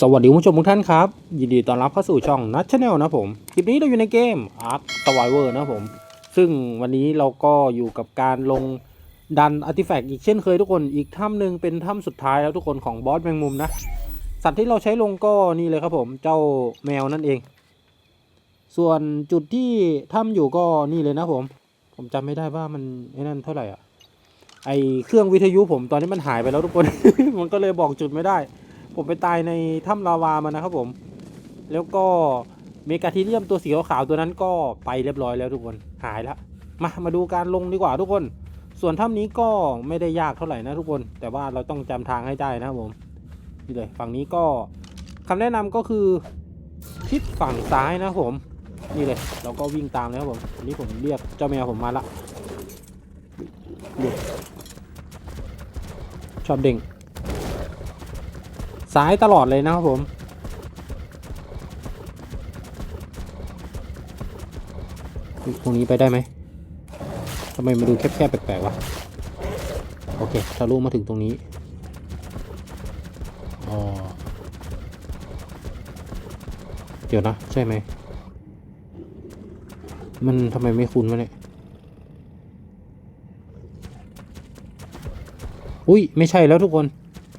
สวัสดีคุณผู้ชมทุกท่านครับ ยินดีต้อนรับเข้าสู่ช่องนัทชาแนลนะผม คลิปนี้เราอยู่ในเกม Ark Survivor นะผม ซึ่งวันนี้เราก็อยู่กับการลงดันอาร์ติแฟกต์อีกเช่นเคยทุกคนอีกถ้ำหนึ่งเป็นถ้ำสุดท้ายแล้วทุกคนของบอสแมงมุมนะ สัตว์ที่เราใช้ลงก็นี่เลยครับผมเจ้าแมวนั่นเอง ส่วนจุดที่ถ้ำอยู่ก็นี่เลยนะผม ผมจำไม่ได้ว่ามันไอ้นั่นเท่าไหร่อะไอเครื่องวิทยุผมตอนนี้มันหายไปแล้วทุกคน มันก็เลยบอกจุดไม่ได้ ผมไปตายในถ้ำลาวามานะครับผม แล้วก็เมกาทีเรียมตัวสีขาวๆตัวนั้นก็ไปเรียบร้อยแล้วทุกคนหายแล้วมามาดูการลงดีกว่าทุกคน ส่วนถ้ำนี้ก็ไม่ได้ยากเท่าไหร่นะทุกคน แต่ว่าเราต้องจำทางให้ได้นะครับผมนี่เลยฝั่งนี้ก็คำแนะนำก็คือทิศฝั่งซ้ายนะผม นี่เลยเราก็วิ่งตามเลยครับผมอันนี้ผมเรียกเจ้าแมวผมมาละชอบเด้ง ซ้ายตลอดเลยนะครับผมตรงนี้ไปได้ไหมทำไมมาดูแคบๆแปลกๆวะโอเคทะลุมาถึงตรงนี้อ๋อเดี๋ยวนะใช่ไหมมันทำไมไม่คุ้นวะเนี่ย อุ้ยไม่ใช่แล้วทุกคน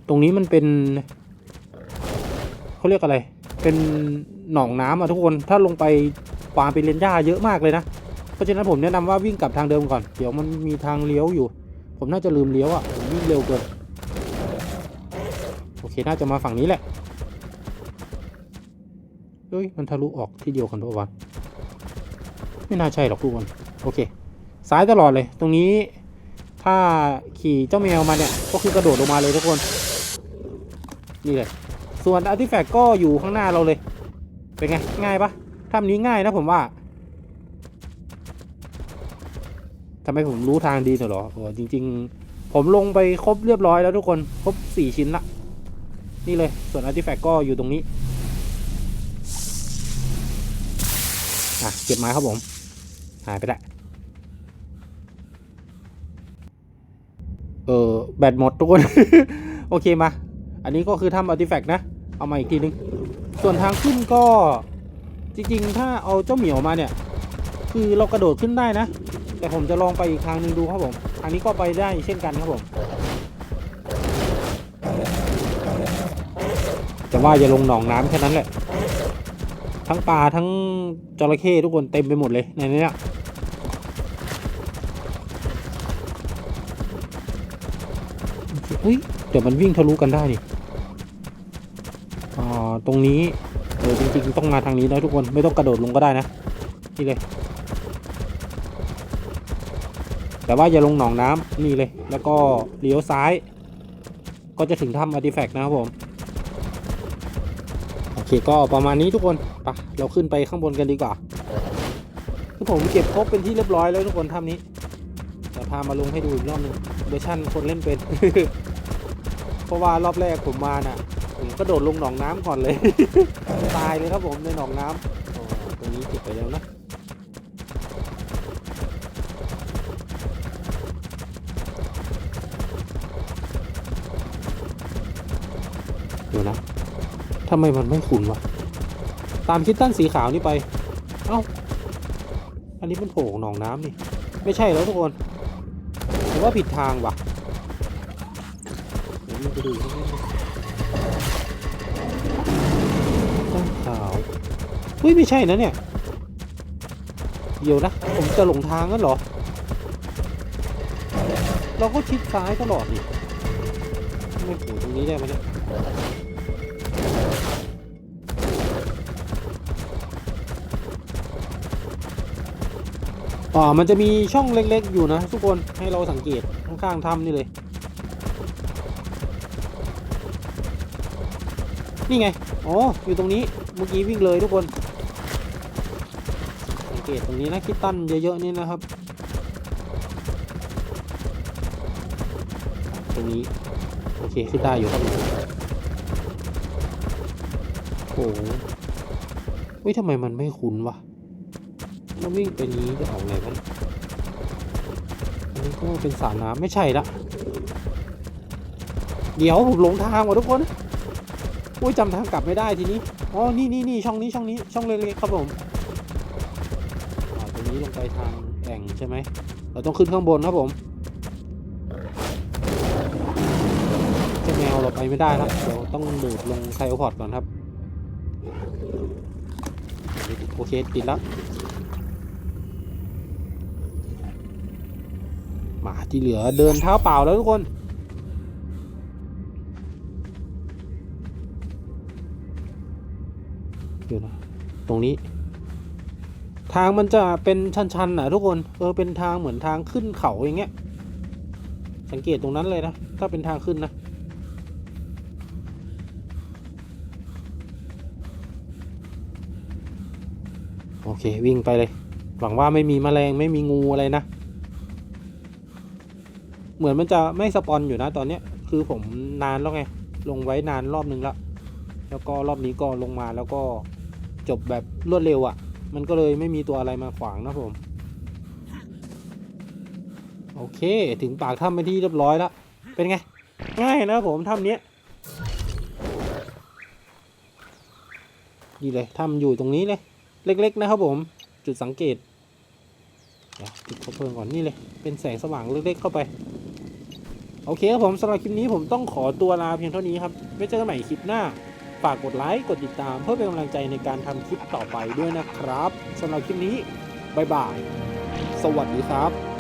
ตรงนี้มันเป็น เขาเรียกอะไร เป็นหนองน้ำอะทุกคน ถ้าลงไปปาเป็นเลนย่าเยอะมากเลยนะ เพราะฉะนั้นผมแนะนำว่าวิ่งกลับทางเดิมก่อน เดี๋ยวมันมีทางเลี้ยวอยู่ ผมน่าจะลืมเลี้ยวอะผมวิ่งเร็วเกิน โอเค น่าจะมาฝั่งนี้แหละเฮ้ย มันทะลุออกที่เดียวกันปะวะไม่น่าใช่หรอกทุกคน โอเค ซ้ายตลอดเลย ตรงนี้ ถ้าขี่เจ้าแมวมาเนี่ย ก็คือกระโดดลงมาเลยทุกคน นี่เลย ส่วนอาร์ติแฟกต์ก็อยู่ข้างหน้าเราเลย เป็นไง ง่ายปะทำนี้ง่ายนะผมว่าทำไมผมรู้ทางดีหน่อยเหรอโอ้จริง ๆ ผมลงไปครบเรียบร้อยแล้วทุกคน ครบสี่ชิ้นละ นี่เลย ส่วนอาร์ติแฟกต์ก็อยู่ตรงนี้ อะ เก็บไม้ครับผม หายไปละเออแบตหมดทุกคน โอเคมา อันนี้ก็คือทำอาร์ติแฟกต์นะ เอามาอีกทีนึง ส่วนทางขึ้นก็จริงๆ ถ้าเอาเจ้าเหมียวมาเนี่ย คือเรากระโดดขึ้นได้นะ แต่ผมจะลองไปอีกทางหนึ่งดูครับผมทางนี้ก็ไปได้เช่นกันครับผมแต่ว่าอย่าลงหนองน้ำแค่นั้นแหละ ทั้งปลาทั้งจระเข้ทุกคนเต็มไปหมดเลยในนี้เนี่ยเฮ้ยเดี๋ยวมันวิ่งทะลุกันได้นี่ ตรงนี้เออจริงๆต้องมาทางนี้นะทุกคนไม่ต้องกระโดดลงก็ได้นะนี่เลย แต่ว่าอย่าลงหนองน้ำนี่เลย แล้วก็เลี้ยวซ้าย ก็จะถึงถ้ำอาร์ติแฟกต์นะครับผมโอเคก็ประมาณนี้ทุกคนไปะเราขึ้นไปข้างบนกันดีกว่าคือผมเก็บครบเป็นที่เรียบร้อยแล้วทุกคนถ้ำนี้เดี๋ยวพามาลงให้ดูอีกรอบนึงเวอร์ชันคนเล่นเป็น เพราะว่ารอบแรกผมมาน่ะ กระโดดลงหนองน้ำก่อนเลย ตายเลยครับผมในหนองน้ำตรงนี้เก็บไปแล้วนะเดี๋ยวนะทำไมมันไม่ขุนวะ ตามคิดตั้นสีขาวนี่ไป เอ้า อันนี้มันโผล่หนองน้ำนี่ ไม่ใช่แล้วทุกคนผมว่าผิดทางว่ะเดี๋ยวมันไปดู ข้างในขาวเฮ้ยไม่ใช่นะเนี่ยเดี๋ยวนะ ผมจะหลงทางงั้นเหรอ เราก็ชิดซ้ายตลอดนี่ไม่โผล่ตรงนี้ได้ไหมเนี่ยอ่ามันจะมีช่องเล็กๆอยู่นะทุกคนให้เราสังเกตข้างๆถ้ำนี่เลย นี่ไง อ๋อ อยู่ตรงนี้ เมื่อกี้วิ่งเลยทุกคน สังเกตตรงนี้นะคิดตันเยอะๆนี่นะครับ ตรงนี้ โอเคขึ้นได้อยู่ครับโอ้โหเฮ้ยทำไมมันไม่คุ้นวะมันวิ่งไปนี้จะออกไงวะเนี่ยอันนี้ก็เป็นสระน้ำไม่ใช่ละ เดี๋ยวผมหลงทางว่ะทุกคน อุ้ยจำทางกลับไม่ได้ทีนี้ อ๋อ นี่นี่นี่ช่องนี้ช่องนี้ช่องเล็กๆครับผมตรงนี้ลงไปทางแอ่งใช่ไหม เราต้องขึ้นข้างบนครับผมจะแมวเราไปไม่ได้แล้วเดี๋ยวต้องดูดลงไคโอพอร์ตก่อนครับ โอเคติดแล้วมาที่เหลือเดินเท้าเปล่าแล้วทุกคน เดี๋ยวนะตรงนี้ ทางมันจะเป็นชันๆนะทุกคนเออเป็นทางเหมือนทางขึ้นเขาอย่างเงี้ย สังเกตตรงนั้นเลยนะถ้าเป็นทางขึ้นนะโอเควิ่งไปเลย หวังว่าไม่มีแมลงไม่มีงูอะไรนะ เหมือนมันจะไม่สปอนอยู่นะตอนเนี้ยคือผมนานแล้วไง ลงไว้นานรอบนึงแล้วแล้วก็รอบนี้ก็ลงมาแล้วก็ จบแบบรวดเร็วอะ่ะ มันก็เลยไม่มีตัวอะไรมาขวางนะผม โอเค ถึงปากถ้ำไปที่เรียบร้อยแล้ว เป็นไง ง่ายนะผมถ้ำนี้ดีเลยถ้ำอยู่ตรงนี้เลย เล็ก ๆ นะครับผม จุดสังเกตจุดเพลิงก่อนนี่เลย เป็นแสงสว่างเล็กๆเข้าไป โอเคครับผมสำหรับคลิปนี้ผมต้องขอตัวลาเพียงเท่านี้ครับ ไว้เจอกันใหม่คลิปหน้า ฝากกดไลค์ กดติดตามเพื่อเป็นกำลังใจในการทำคลิปต่อไปด้วยนะครับสำหรับคลิปนี้ บ๊ายบาย สวัสดีครับ